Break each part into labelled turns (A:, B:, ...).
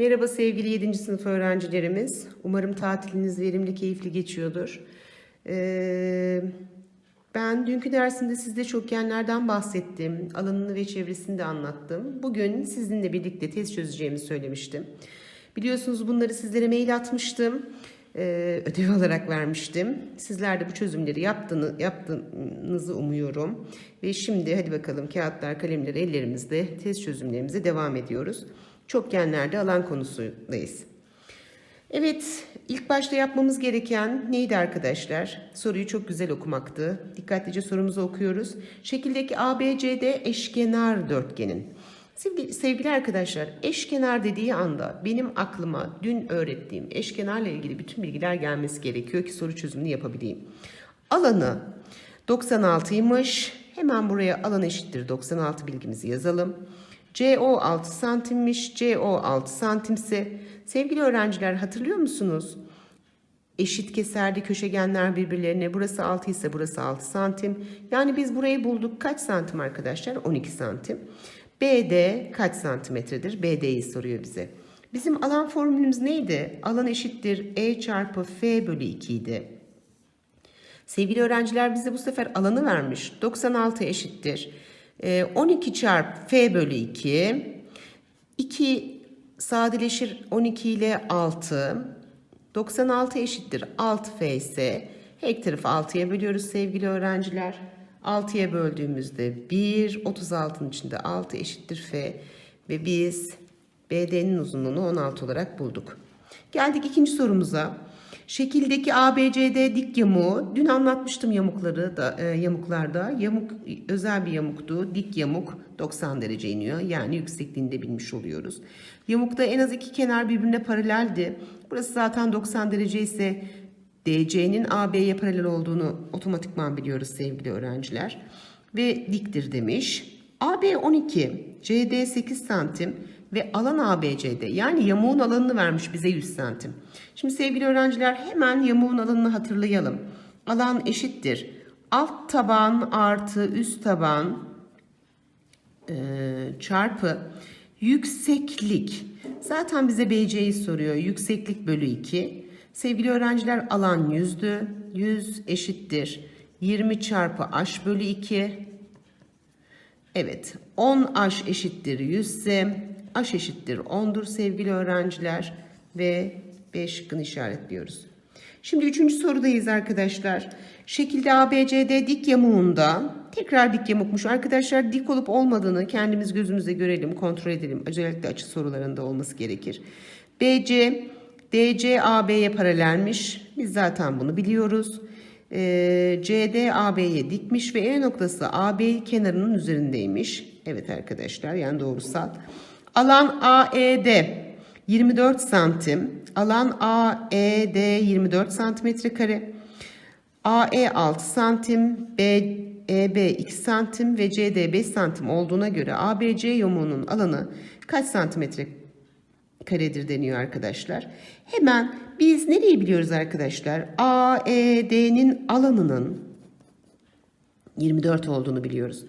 A: Merhaba sevgili 7. sınıf öğrencilerimiz. Umarım tatiliniz verimli, keyifli geçiyordur. Ee, ben dünkü dersimde sizde çokgenlerden bahsettim. Alanını ve çevresini de anlattım. Bugün sizinle birlikte test çözeceğimi söylemiştim. Biliyorsunuz bunları sizlere mail atmıştım. Ee, ödev olarak vermiştim. Sizler de bu çözümleri yaptığını, yaptığınızı umuyorum. Ve şimdi hadi bakalım kağıtlar, kalemler ellerimizde test çözümlerimize devam ediyoruz. Çokgenlerde alan konusundayız. Evet, ilk başta yapmamız gereken neydi arkadaşlar? Soruyu çok güzel okumaktı. Dikkatlice sorumuzu okuyoruz. Şekildeki ABCD eşkenar dörtgenin. Sevgili, sevgili arkadaşlar, eşkenar dediği anda benim aklıma dün öğrettiğim eşkenarla ilgili bütün bilgiler gelmesi gerekiyor ki soru çözümünü yapabileyim. Alanı 96'ymış. Hemen buraya alan eşittir 96 bilgimizi yazalım. CO 6 santimmiş. CO 6 santimse sevgili öğrenciler hatırlıyor musunuz? Eşit keserdi köşegenler birbirlerine. Burası 6 ise burası 6 santim. Yani biz burayı bulduk. Kaç santim arkadaşlar? 12 santim. BD kaç santimetredir? BD'yi soruyor bize. Bizim alan formülümüz neydi? Alan eşittir E çarpı F bölü 2 idi. Sevgili öğrenciler bize bu sefer alanı vermiş. 96 eşittir. 12 çarpı F bölü 2. 2 sadeleşir 12 ile 6. 96 eşittir 6F ise her tarafı 6'ya bölüyoruz sevgili öğrenciler. 6'ya böldüğümüzde 1, 36'nın içinde 6 eşittir F ve biz BD'nin uzunluğunu 16 olarak bulduk. Geldik ikinci sorumuza. Şekildeki ABCD dik yamuğu, dün anlatmıştım yamukları da e, yamuklarda. Yamuk özel bir yamuktu. Dik yamuk 90 derece iniyor. Yani yüksekliğini de bilmiş oluyoruz. Yamukta en az iki kenar birbirine paraleldi. Burası zaten 90 derece ise DC'nin AB'ye paralel olduğunu otomatikman biliyoruz sevgili öğrenciler. Ve diktir demiş. AB 12, CD 8 santim ve alan ABC'de yani yamuğun alanını vermiş bize 100 santim. Şimdi sevgili öğrenciler hemen yamuğun alanını hatırlayalım. Alan eşittir. Alt taban artı üst taban e, çarpı yükseklik. Zaten bize BC'yi soruyor. Yükseklik bölü 2. Sevgili öğrenciler alan 100'dü. 100 eşittir. 20 çarpı h bölü 2. Evet 10h eşittir 100 ise h eşittir 10'dur sevgili öğrenciler. Ve B şıkkını işaretliyoruz. Şimdi üçüncü sorudayız arkadaşlar. Şekilde ABCD dik yamuğunda tekrar dik yamukmuş. Arkadaşlar dik olup olmadığını kendimiz gözümüze görelim, kontrol edelim. Özellikle açı sorularında olması gerekir. BC, DC AB'ye paralelmiş. Biz zaten bunu biliyoruz. Ee, CD AB'ye dikmiş ve E noktası AB kenarının üzerindeymiş. Evet arkadaşlar yani doğrusal. Alan AED 24 santim. Alan AED 24 santimetre kare. AE 6 santim. EB 2 santim ve CD 5 santim olduğuna göre ABC yamuğunun alanı kaç santimetre karedir deniyor arkadaşlar. Hemen biz nereyi biliyoruz arkadaşlar? AED'nin alanının 24 olduğunu biliyoruz.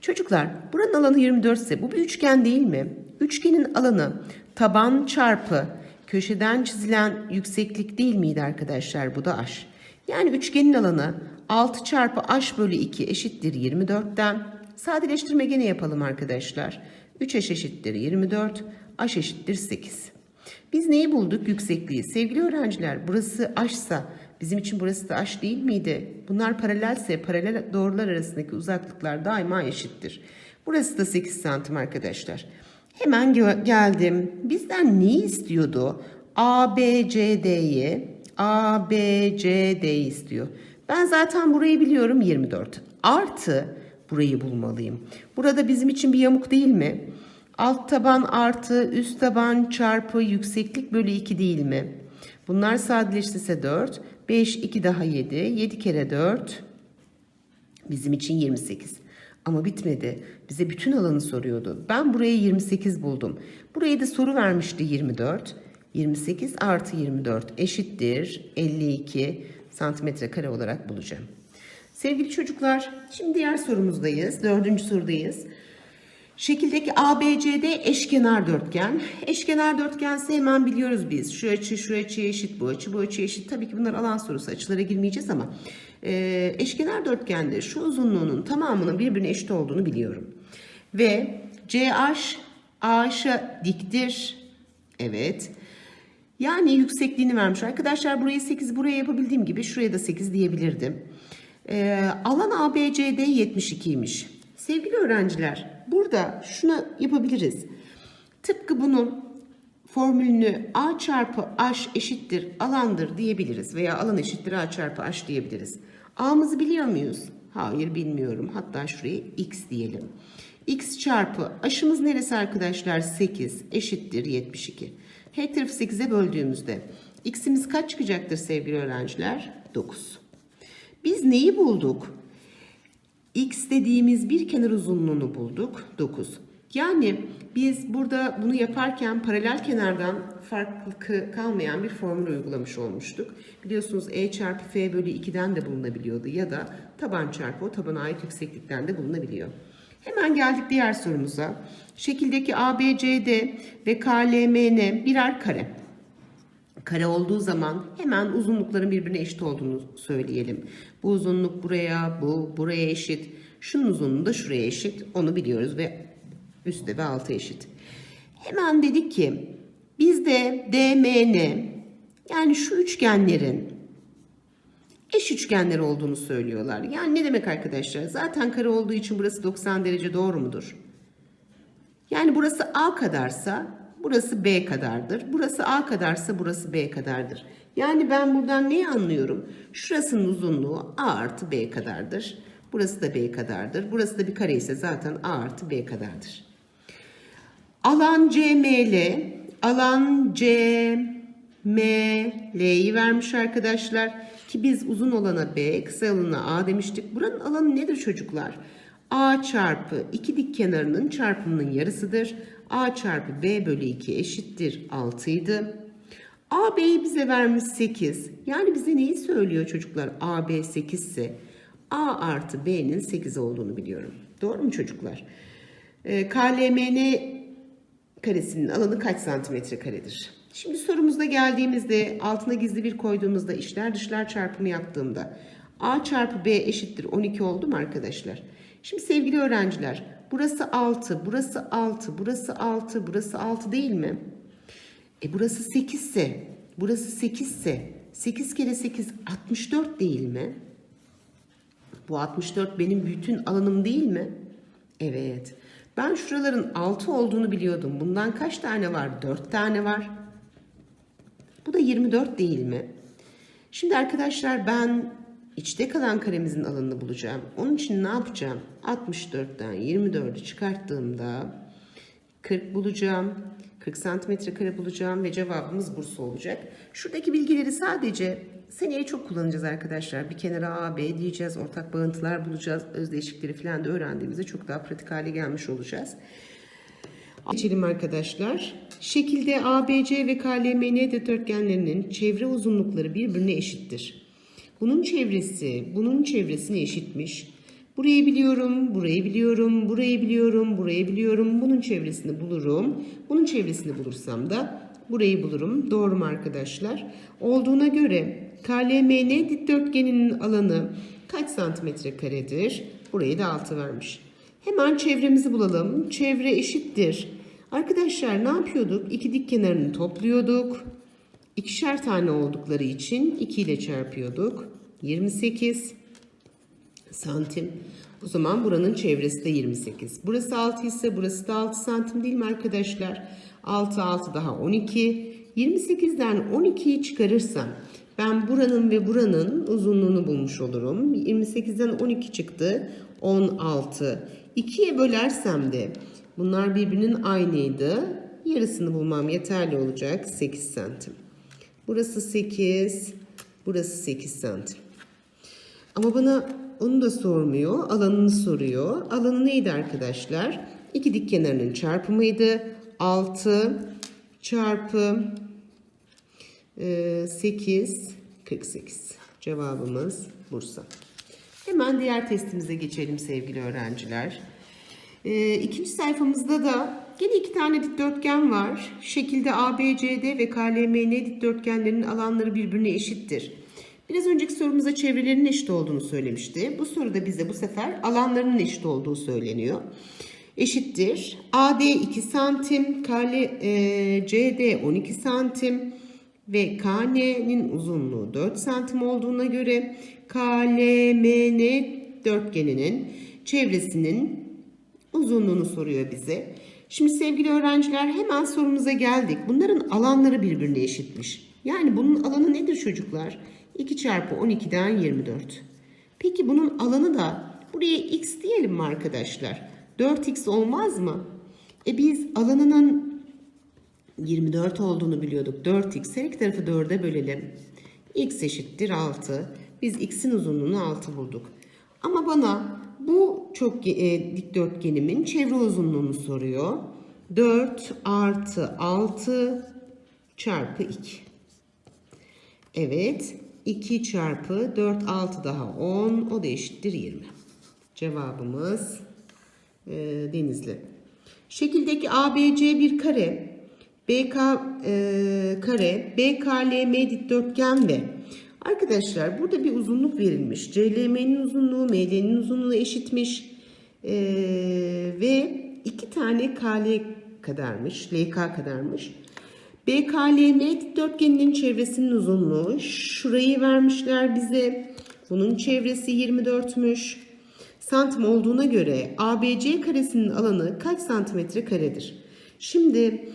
A: Çocuklar buranın alanı 24 ise bu bir üçgen değil mi? Üçgenin alanı taban çarpı köşeden çizilen yükseklik değil miydi arkadaşlar? Bu da h. Yani üçgenin alanı 6 çarpı h bölü 2 eşittir 24'ten. Sadeleştirme gene yapalım arkadaşlar. 3h eşittir 24, h eşittir 8. Biz neyi bulduk? Yüksekliği. Sevgili öğrenciler burası h ise bizim için burası da h değil miydi? Bunlar paralelse paralel doğrular arasındaki uzaklıklar daima eşittir. Burası da 8 santim arkadaşlar. Hemen geldim. Bizden ne istiyordu? ABCD'yi ABCD'yi istiyor. Ben zaten burayı biliyorum 24. Artı burayı bulmalıyım. Burada bizim için bir yamuk değil mi? Alt taban artı üst taban çarpı yükseklik bölü 2 değil mi? Bunlar sadeleştirse 4. 5, 2 daha 7. 7 kere 4 bizim için 28. Ama bitmedi. Bize bütün alanı soruyordu. Ben buraya 28 buldum. Buraya da soru vermişti 24. 28 artı 24 eşittir 52 santimetre kare olarak bulacağım. Sevgili çocuklar, şimdi diğer sorumuzdayız. Dördüncü sorudayız. Şekildeki ABCD eşkenar dörtgen. Eşkenar dörtgense hemen biliyoruz biz. Şu açı şu açıya eşit, bu açı bu açıya eşit. Tabii ki bunlar alan sorusu. Açılara girmeyeceğiz ama e, eşkenar dörtgende şu uzunluğunun tamamının birbirine eşit olduğunu biliyorum. Ve CH AH'a diktir. Evet. Yani yüksekliğini vermiş. Arkadaşlar burayı 8 buraya yapabildiğim gibi şuraya da 8 diyebilirdim. Ee, alan ABCD 72'ymiş. Sevgili öğrenciler burada şunu yapabiliriz. Tıpkı bunun formülünü A çarpı H eşittir alandır diyebiliriz. Veya alan eşittir A çarpı H diyebiliriz. A'mızı biliyor muyuz? Hayır bilmiyorum. Hatta şuraya X diyelim. X çarpı H'ımız neresi arkadaşlar? 8 eşittir 72. Her tarafı 8'e böldüğümüzde X'imiz kaç çıkacaktır sevgili öğrenciler? 9. Biz neyi bulduk? X dediğimiz bir kenar uzunluğunu bulduk. 9. Yani biz burada bunu yaparken paralel kenardan farklı kalmayan bir formül uygulamış olmuştuk. Biliyorsunuz E çarpı F bölü 2'den de bulunabiliyordu ya da taban çarpı o tabana ait yükseklikten de bulunabiliyor. Hemen geldik diğer sorumuza. Şekildeki ABCD ve KLMN birer kare. Kare olduğu zaman hemen uzunlukların birbirine eşit olduğunu söyleyelim. Bu uzunluk buraya, bu buraya eşit. Şunun uzunluğu da şuraya eşit. Onu biliyoruz ve üstte ve alta eşit. Hemen dedik ki bizde DMN yani şu üçgenlerin eş üçgenler olduğunu söylüyorlar. Yani ne demek arkadaşlar? Zaten kare olduğu için burası 90 derece doğru mudur? Yani burası A kadarsa burası B kadardır. Burası A kadarsa burası B kadardır. Yani ben buradan neyi anlıyorum? Şurasının uzunluğu A artı B kadardır. Burası da B kadardır. Burası da bir kare ise zaten A artı B kadardır. Alan CML, alan CML'yi vermiş arkadaşlar. Ki biz uzun olana B, kısa olana A demiştik. Buranın alanı nedir çocuklar? A çarpı iki dik kenarının çarpımının yarısıdır. A çarpı B bölü 2 eşittir 6 idi. AB'yi bize vermiş 8. Yani bize neyi söylüyor çocuklar? AB 8 ise A artı B'nin 8 olduğunu biliyorum. Doğru mu çocuklar? Ee, KLMN karesinin alanı kaç santimetre karedir? Şimdi sorumuzda geldiğimizde altına gizli bir koyduğumuzda işler dışlar çarpımı yaptığımda A çarpı B eşittir 12 oldu mu arkadaşlar? Şimdi sevgili öğrenciler burası 6, burası 6, burası 6, burası 6 değil mi? E burası 8 ise, burası 8 ise 8 kere 8 64 değil mi? Bu 64 benim bütün alanım değil mi? Evet. Ben şuraların 6 olduğunu biliyordum. Bundan kaç tane var? 4 tane var. Bu da 24 değil mi? Şimdi arkadaşlar ben içte kalan karemizin alanını bulacağım. Onun için ne yapacağım? 64'ten 24'ü çıkarttığımda 40 bulacağım. 40 santimetre kare bulacağım ve cevabımız Bursa olacak. Şuradaki bilgileri sadece seneye çok kullanacağız arkadaşlar. Bir kenara A, B diyeceğiz, ortak bağıntılar bulacağız, özdeşlikleri falan da öğrendiğimizde çok daha pratik hale gelmiş olacağız. Geçelim arkadaşlar. Şekilde ABC ve KLMN dikdörtgenlerinin çevre uzunlukları birbirine eşittir. Bunun çevresi bunun çevresine eşitmiş. Burayı biliyorum, burayı biliyorum, burayı biliyorum, burayı biliyorum. Bunun çevresini bulurum. Bunun çevresini bulursam da burayı bulurum. Doğru mu arkadaşlar? Olduğuna göre KLMN dikdörtgeninin alanı kaç santimetre karedir? Burayı da 6 vermiş. Hemen çevremizi bulalım. Çevre eşittir. Arkadaşlar ne yapıyorduk? İki dik kenarını topluyorduk. İkişer tane oldukları için 2 ile çarpıyorduk. 28 santim. O zaman buranın çevresi de 28. Burası 6 ise burası da 6 santim değil mi arkadaşlar? 6 6 daha 12. 28'den 12'yi çıkarırsam ben buranın ve buranın uzunluğunu bulmuş olurum. 28'den 12 çıktı. 16. 2'ye bölersem de bunlar birbirinin aynıydı. Yarısını bulmam yeterli olacak. 8 santim. Burası 8. Burası 8 santim. Ama bana onu da sormuyor. Alanını soruyor. Alanı neydi arkadaşlar? İki dik kenarının çarpımıydı. 6 çarpı e, 8 48. Cevabımız Bursa. Hemen diğer testimize geçelim sevgili öğrenciler. Ee, ikinci sayfamızda da yine iki tane dikdörtgen var. Şekilde ABCD ve KLMN dikdörtgenlerinin alanları birbirine eşittir. Biraz önceki sorumuza çevrelerinin eşit olduğunu söylemişti. Bu soruda bize bu sefer alanlarının eşit olduğu söyleniyor. Eşittir. AD 2 santim, KL, e, CD 12 santim ve KN'nin uzunluğu 4 santim olduğuna göre KLMN dörtgeninin çevresinin uzunluğunu soruyor bize. Şimdi sevgili öğrenciler hemen sorumuza geldik. Bunların alanları birbirine eşitmiş. Yani bunun alanı nedir çocuklar? 2 çarpı 12'den 24. Peki bunun alanı da buraya x diyelim mi arkadaşlar? 4x olmaz mı? E biz alanının 24 olduğunu biliyorduk. 4x her iki tarafı 4'e bölelim. x eşittir 6. Biz x'in uzunluğunu 6 bulduk. Ama bana bu çok e, dikdörtgenimin çevre uzunluğunu soruyor. 4 artı 6 çarpı 2. Evet. 2 çarpı 4 6 daha 10 o da eşittir 20. Cevabımız e, Denizli. Şekildeki ABC bir kare, BK e, kare, BKLM dikdörtgen ve arkadaşlar burada bir uzunluk verilmiş. CLM'nin uzunluğu MD'nin uzunluğu eşitmiş E, ve iki tane KL kadarmış, LK kadarmış. BKLM dikdörtgeninin çevresinin uzunluğu şurayı vermişler bize. Bunun çevresi 24'müş. Santim olduğuna göre ABC karesinin alanı kaç santimetre karedir? Şimdi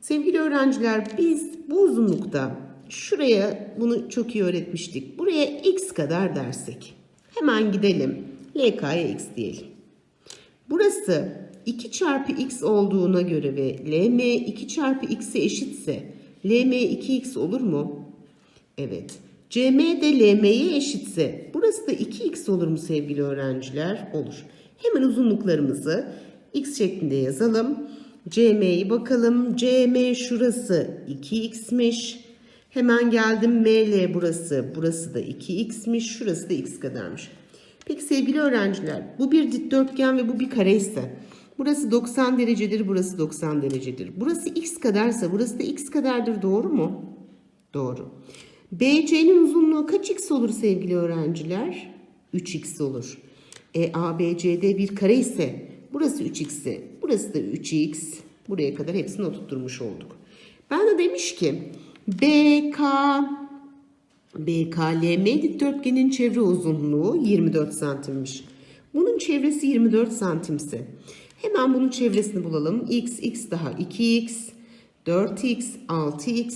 A: sevgili öğrenciler biz bu uzunlukta şuraya bunu çok iyi öğretmiştik. Buraya x kadar dersek hemen gidelim. LK'ya x diyelim. Burası 2 çarpı x olduğuna göre ve LM 2 çarpı x'e eşitse LM 2x olur mu? Evet. CM de LM'ye eşitse burası da 2x olur mu sevgili öğrenciler? Olur. Hemen uzunluklarımızı x şeklinde yazalım. CM'yi bakalım. CM şurası 2x'miş. Hemen geldim ML burası. Burası da 2x'miş. Şurası da x kadarmış. Peki sevgili öğrenciler bu bir dikdörtgen ve bu bir kare ise burası 90 derecedir burası 90 derecedir. Burası x kadarsa burası da x kadardır doğru mu? Doğru. BC'nin uzunluğu kaç x olur sevgili öğrenciler? 3x olur. E ABCD bir kare ise burası 3x ise burası da 3x. Buraya kadar hepsini oturtmuş olduk. Ben de demiş ki BK BKLM dikdörtgenin çevre uzunluğu 24 santimmiş. Bunun çevresi 24 santimse hemen bunun çevresini bulalım. x, x daha 2x, 4x, 6x,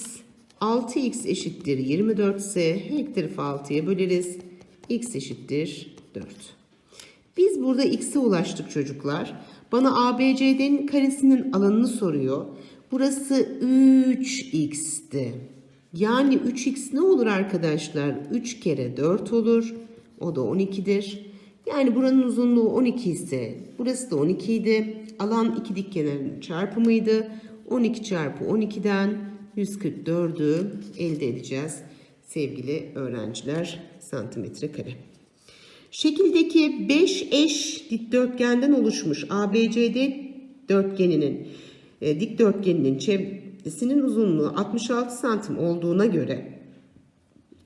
A: 6x eşittir 24 ise her tarafı 6'ya böleriz. x eşittir 4. Biz burada x'e ulaştık çocuklar. Bana ABCD'nin karesinin alanını soruyor. Burası 3x'ti. Yani 3x ne olur arkadaşlar? 3 kere 4 olur. O da 12'dir. Yani buranın uzunluğu 12 ise burası da 12 idi. Alan iki dik çarpımıydı. 12 çarpı 12'den 144'ü elde edeceğiz sevgili öğrenciler santimetre kare. Şekildeki 5 eş dikdörtgenden oluşmuş ABCD dörtgeninin e, dikdörtgeninin çevresinin uzunluğu 66 santim olduğuna göre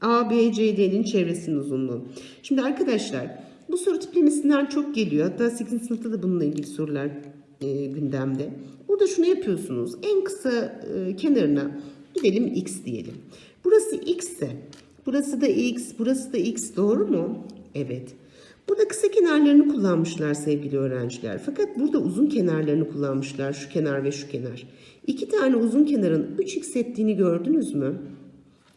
A: ABCD'nin çevresinin uzunluğu. Şimdi arkadaşlar bu soru tiplemesinden çok geliyor. Hatta 8. sınıfta da bununla ilgili sorular e, gündemde. Burada şunu yapıyorsunuz. En kısa e, kenarına gidelim x diyelim. Burası x ise burası da x, burası da x doğru mu? Evet. Burada kısa kenarlarını kullanmışlar sevgili öğrenciler. Fakat burada uzun kenarlarını kullanmışlar. Şu kenar ve şu kenar. İki tane uzun kenarın 3x ettiğini gördünüz mü?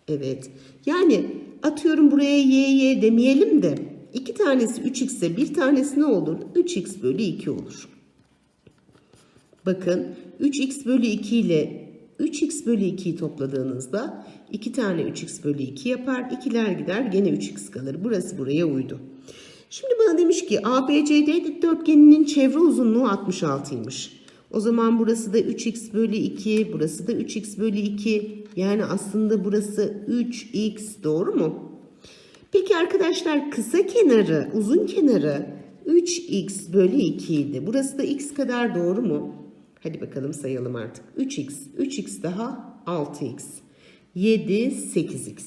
A: Evet. Yani atıyorum buraya y y demeyelim de iki tanesi 3x ise bir tanesi ne olur? 3x bölü 2 olur. Bakın 3x bölü 2 ile 3x bölü 2'yi topladığınızda 2 tane 3x bölü 2 yapar. İkiler gider gene 3x kalır. Burası buraya uydu. Şimdi bana demiş ki ABCD dikdörtgeninin çevre uzunluğu 66'ymış. O zaman burası da 3x bölü 2, burası da 3x bölü 2. Yani aslında burası 3x doğru mu? Peki arkadaşlar kısa kenarı, uzun kenarı 3x bölü 2 idi. Burası da x kadar doğru mu? Hadi bakalım sayalım artık. 3x. 3x daha 6x. 7, 8x.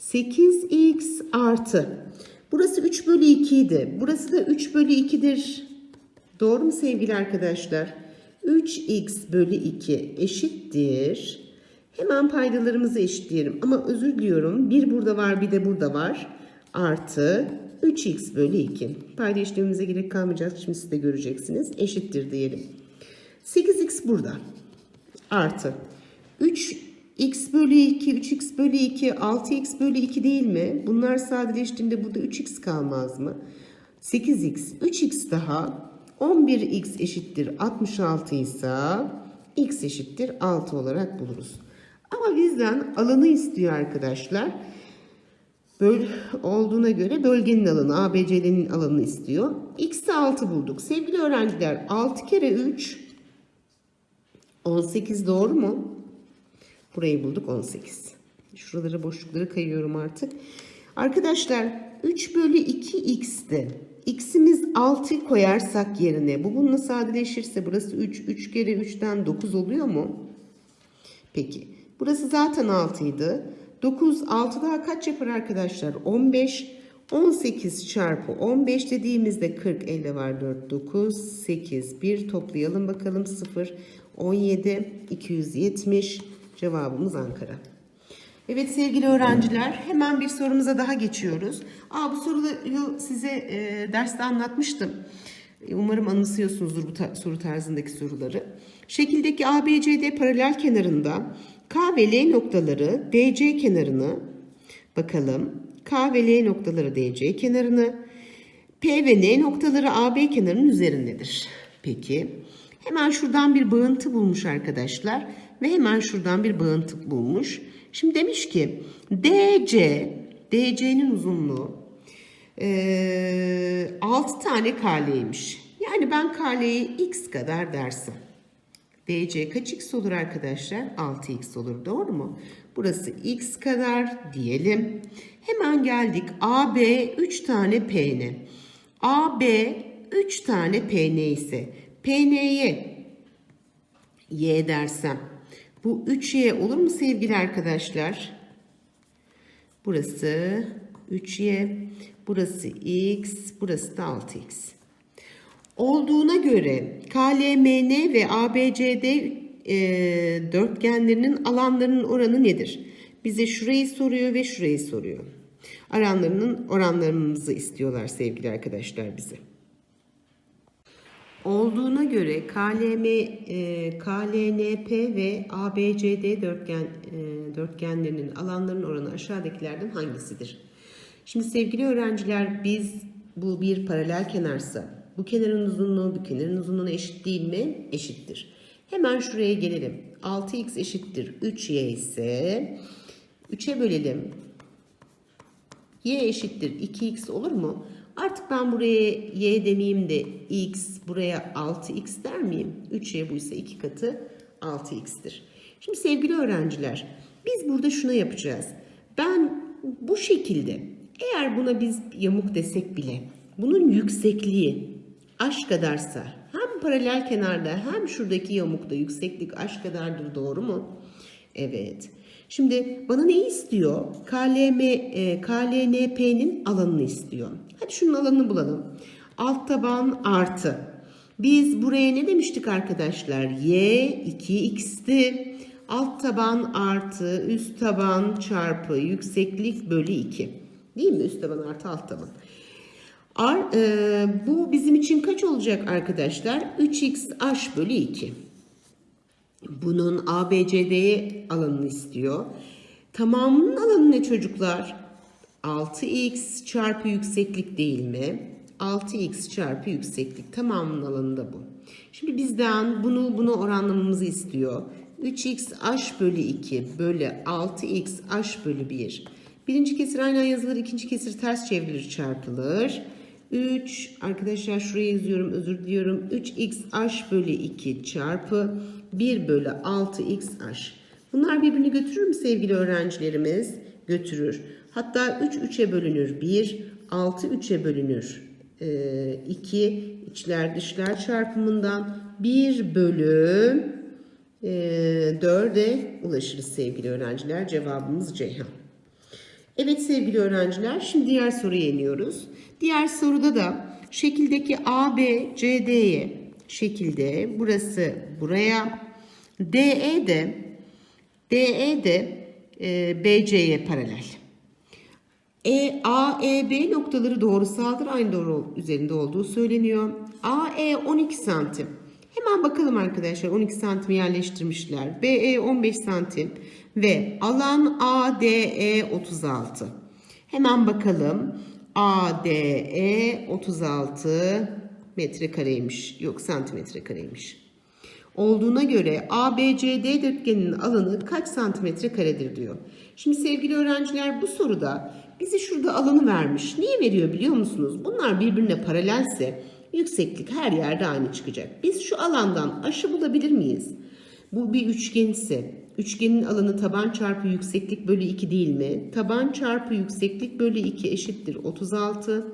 A: 8x artı. Burası 3 bölü 2 idi. Burası da 3 bölü 2'dir. Doğru mu sevgili arkadaşlar? 3x bölü 2 eşittir. Hemen paydalarımızı eşitleyelim. Ama özür diliyorum. Bir burada var bir de burada var. Artı 3x bölü 2. Payda işlemimize gerek kalmayacak. Şimdi siz de göreceksiniz. Eşittir diyelim. 8x burada. Artı 3x bölü 2, 3x bölü 2, 6x bölü 2 değil mi? Bunlar sadeleştiğinde burada 3x kalmaz mı? 8x, 3x daha 11x eşittir 66 ise x eşittir 6 olarak buluruz. Ama bizden alanı istiyor arkadaşlar. Böyle olduğuna göre bölgenin alanı, ABC'nin alanını istiyor. X'e 6 bulduk. Sevgili öğrenciler 6 kere 3 18 doğru mu? Burayı bulduk 18. Şuralara boşlukları kayıyorum artık. Arkadaşlar 3 bölü 2 x'ti. X'imiz 6 koyarsak yerine bu bununla sadeleşirse burası 3. 3 kere 3'ten 9 oluyor mu? Peki. Burası zaten 6 idi. 9 6 daha kaç yapar arkadaşlar? 15. 18 çarpı 15 dediğimizde 40 elde var 4 9 8 1 toplayalım bakalım 0 17 270 cevabımız Ankara. Evet sevgili öğrenciler hemen bir sorumuza daha geçiyoruz. Aa, bu soruyu size e, derste anlatmıştım. E, Umarım anımsıyorsunuzdur bu ta- soru tarzındaki soruları. Şekildeki ABCD paralel kenarında K ve L noktaları DC kenarını bakalım. K ve L noktaları DC kenarını P ve N noktaları AB kenarının üzerindedir. Peki. Hemen şuradan bir bağıntı bulmuş arkadaşlar. Ve hemen şuradan bir bağıntı bulmuş. Şimdi demiş ki DC, DC'nin uzunluğu eee 6 tane KL'ymiş. Yani ben KL'yi x kadar dersem. DC kaç x olur arkadaşlar? 6x olur doğru mu? Burası x kadar diyelim. Hemen geldik AB 3 tane PN. AB 3 tane PN ise PN'ye y dersem bu 3y olur mu sevgili arkadaşlar? Burası 3y, burası x, burası da 6x. Olduğuna göre KLMN ve ABCD e, dörtgenlerinin alanlarının oranı nedir? Bize şurayı soruyor ve şurayı soruyor. Alanlarının oranlarımızı istiyorlar sevgili arkadaşlar bize. Olduğuna göre KLM, e, KLNP ve ABCD dörtgen e, dörtgenlerinin alanlarının oranı aşağıdakilerden hangisidir? Şimdi sevgili öğrenciler biz bu bir paralel kenarsa bu kenarın uzunluğu bu kenarın uzunluğuna eşit değil mi? Eşittir. Hemen şuraya gelelim. 6x eşittir 3y ise 3'e bölelim. y eşittir 2x olur mu? Artık ben buraya y demeyeyim de x buraya 6x der miyim? 3y buysa 2 katı 6x'tir. Şimdi sevgili öğrenciler biz burada şuna yapacağız. Ben bu şekilde eğer buna biz yamuk desek bile bunun yüksekliği aş kadarsa hem paralel kenarda hem şuradaki yamukta yükseklik aş kadardır doğru mu? Evet. Şimdi bana ne istiyor? KLM, e, KLNP'nin alanını istiyor. Hadi şunun alanını bulalım. Alt taban artı. Biz buraya ne demiştik arkadaşlar? Y 2x'ti. Alt taban artı üst taban çarpı yükseklik bölü 2. Değil mi? Üst taban artı alt taban. Ar, e, bu bizim için kaç olacak arkadaşlar? 3x h bölü 2. Bunun ABCD'ye alanını istiyor. Tamamının alanı ne çocuklar? 6x çarpı yükseklik değil mi? 6x çarpı yükseklik tamamının alanı da bu. Şimdi bizden bunu bunu oranlamamızı istiyor. 3x h bölü 2 bölü 6x h bölü 1. Birinci kesir aynen yazılır, ikinci kesir ters çevrilir çarpılır. 3 arkadaşlar şuraya yazıyorum özür diliyorum. 3x bölü 2 çarpı 1 bölü 6x Bunlar birbirini götürür mü sevgili öğrencilerimiz? Götürür. Hatta 3 3'e bölünür 1, 6 3'e bölünür 2 içler dışlar çarpımından 1 bölü e, 4'e ulaşırız sevgili öğrenciler. Cevabımız Ceyhan. Evet sevgili öğrenciler şimdi diğer soruya iniyoruz. Diğer soruda da şekildeki CD'ye şekilde burası buraya DE de DE de e, BC'ye paralel. E, A, E, B noktaları doğrusaldır. Aynı doğru üzerinde olduğu söyleniyor. A, E 12 santim. Hemen bakalım arkadaşlar 12 santim yerleştirmişler. B, E 15 santim ve alan A, D, E 36. Hemen bakalım. A, D, E 36 metrekareymiş. Yok santimetre kareymiş. Olduğuna göre ABCD dörtgeninin alanı kaç santimetre karedir diyor. Şimdi sevgili öğrenciler bu soruda bize şurada alanı vermiş. Niye veriyor biliyor musunuz? Bunlar birbirine paralelse yükseklik her yerde aynı çıkacak. Biz şu alandan aşı bulabilir miyiz? Bu bir üçgen ise üçgenin alanı taban çarpı yükseklik bölü 2 değil mi? Taban çarpı yükseklik bölü 2 eşittir 36.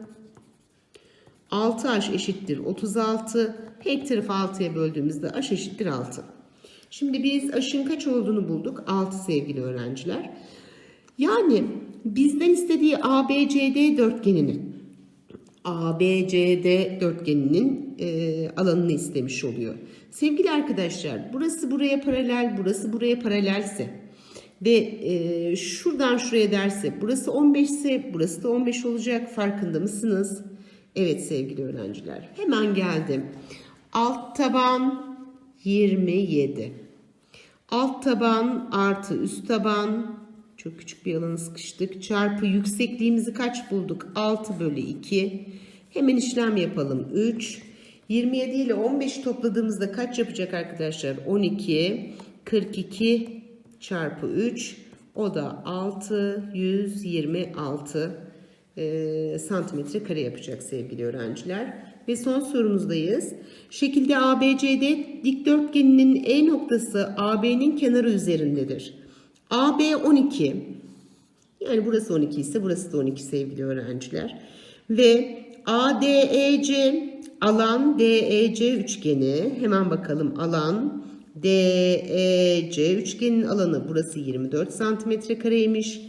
A: 6h eşittir 36. Her tarafı 6'ya böldüğümüzde h eşittir 6. Şimdi biz h'ın kaç olduğunu bulduk. 6 sevgili öğrenciler. Yani bizden istediği ABCD dörtgeninin ABCD dörtgeninin e, alanını istemiş oluyor. Sevgili arkadaşlar burası buraya paralel, burası buraya paralelse ve e, şuradan şuraya derse burası 15 ise burası da 15 olacak farkında mısınız? Evet sevgili öğrenciler hemen geldim. Alt taban 27. Alt taban artı üst taban çok küçük bir alana sıkıştık. Çarpı yüksekliğimizi kaç bulduk? 6 bölü 2. Hemen işlem yapalım. 3. 27 ile 15 topladığımızda kaç yapacak arkadaşlar? 12. 42 çarpı 3. O da 6. 126 e, santimetre kare yapacak sevgili öğrenciler. Ve son sorumuzdayız. Şekilde ABCD dikdörtgeninin E noktası AB'nin kenarı üzerindedir. AB 12. Yani burası 12 ise burası da 12 sevgili öğrenciler. Ve ADEC alan DEC üçgeni. Hemen bakalım alan DEC üçgenin alanı burası 24 santimetre kareymiş.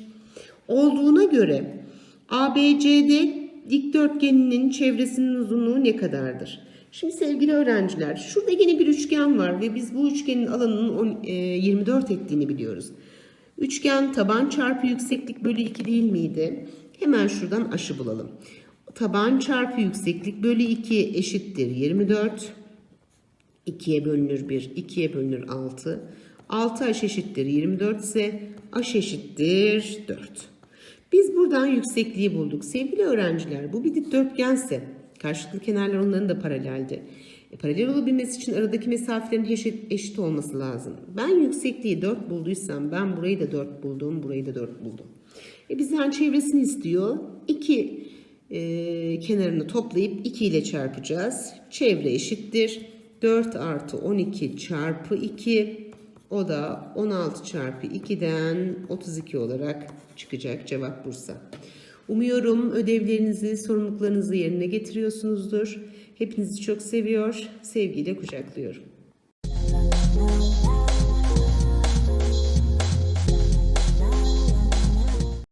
A: Olduğuna göre ABCD dikdörtgeninin çevresinin uzunluğu ne kadardır? Şimdi sevgili öğrenciler şurada yine bir üçgen var ve biz bu üçgenin alanının 24 ettiğini biliyoruz. Üçgen taban çarpı yükseklik bölü 2 değil miydi? Hemen şuradan aşı bulalım. Taban çarpı yükseklik bölü 2 eşittir 24. 2'ye bölünür 1, 2'ye bölünür 6. 6 h eşittir 24 ise h eşittir 4. Biz buradan yüksekliği bulduk. Sevgili öğrenciler bu bir dikdörtgense karşılıklı kenarlar onların da paraleldi. E, paralel olabilmesi için aradaki mesafelerin eşit, eşit olması lazım. Ben yüksekliği 4 bulduysam ben burayı da 4 buldum, burayı da 4 buldum. E, bizden çevresini istiyor. 2 e, kenarını toplayıp 2 ile çarpacağız. Çevre eşittir. 4 artı 12 çarpı 2 o da 16 çarpı 2'den 32 olarak çıkacak cevap Bursa. Umuyorum ödevlerinizi, sorumluluklarınızı yerine getiriyorsunuzdur. Hepinizi çok seviyor, sevgiyle kucaklıyorum.